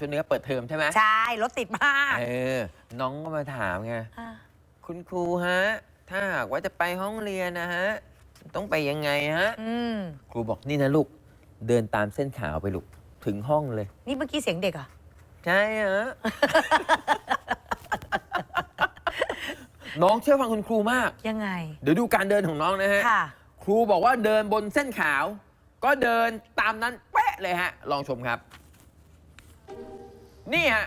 ช่วงนี้ก็เปิดเทอมใช่ไหมใช่รถติดมากเออ น้องก็มาถามไงอะคุณครูฮะ ถ้าหากว่าจะไปห้องเรียนนะฮะ ต้องไปยังไงฮะ อืมครูบอกนี่นะลูก เดินตามเส้นขาวไปลูก ถึงห้องเลย นี่เมื่อกี้เสียงเด็กเหรอะใช่ฮะ น้องเชื่อฟังคุณครูมาก ยังไง เดี๋ยวดูการเดินของน้องนะฮะ ค่ะ ครูบอกว่าเดินบนเส้นขาว ก็เดินตามนั้นเป๊ะเลยฮะ ลองชมครับ นี่ฮะ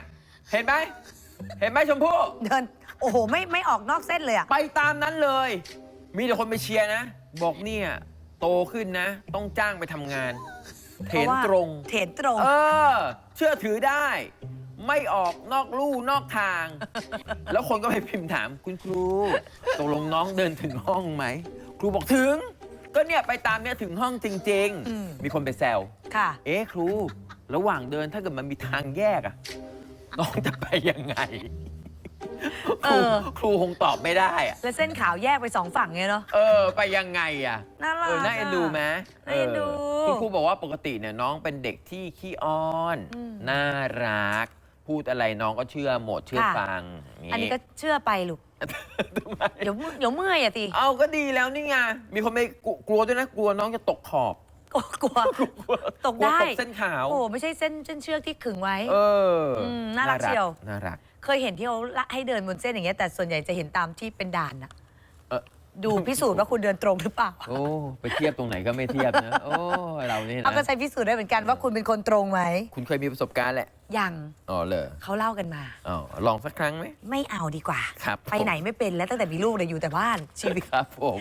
เห็นไหม เห็นไหมชมพู่ เดิน โอ้โห ไม่ไม่ออกนอกเส้นเลยอะไปตามนั้นเลย มีแต่คนไปเชียร์นะ บอกเนี่ยโตขึ้นนะ ต้องจ้างไปทำงาน เถนตรงเถนตรง เออ เชื่อถือได้ ไม่ออกนอกลู่นอกทาง แล้วคนก็ไปพิมพ์ถามคุณครูตกลงน้องเดินถึงห้องไหม ครูบอกถึง ก็เนี่ยไปตามเนี่ยถึงห้องจริง อืม ๆ มีคนไปแซว ค่ะ เอ๊ะครู ระหว่างเดินถ้าเกิดมันมีทางแยกอะน้องจะไปยังไงครูเออครูคงตอบไม่ได้อะแล้วเส้นขาวแยกไปสองฝั่งไงเนาะ เออ ไปยังไงอะน่ารักเออน่าเอ็นดูไหมน่าเอ็นดูเออคุณครูบอกว่าปกติเนี่ยน้องเป็นเด็กที่ขี้อ้อน อืม น่ารัก พูดอะไรน้องก็เชื่อหมดเชื่อค่ะฟังย่างอันนี้ก็เชื่อไปลูก ทำไม เดี๋ยวเดี๋ยวเมื่อยอะสิเอาก็ดีแล้วนี่ไง มีคนไปกลัวกลัวด้วยนะ กลัวน้องจะตกขอบ กลัว ตกกลัวได้ตกเส้นขาว โอ้โหไม่ใช่เส้นเส้นเชือกที่ขึงไว้ เอออมน่ารักเชียว น่ารัก เคยเห็นที่เขาให้เดินบนเส้นอย่างเงี้ยแต่ส่วนใหญ่จะเห็นตามที่เป็นด่านอะเออดูพิสูจน์ว่าคุณเดินตรงหรือเปล่าโอ้ ไปเทียบตรงไหนก็ไม่เทียบนะ โอ้ เรานี่เอานะก็ใช้พิสูจน์ได้เหมือนกันว่าคุณเป็นคนตรงไหมคุณเคยมีประสบการณ์แหละ ยังอ๋อเลยเขาเล่ากันมา อ๋อลองสักครั้งไหม ไม่เอาดีกว่า ครับไปไหนไม่เป็นแล้วตั้งแต่มีลูกเลยอยู่แต่บ้านชีวิต ครับผม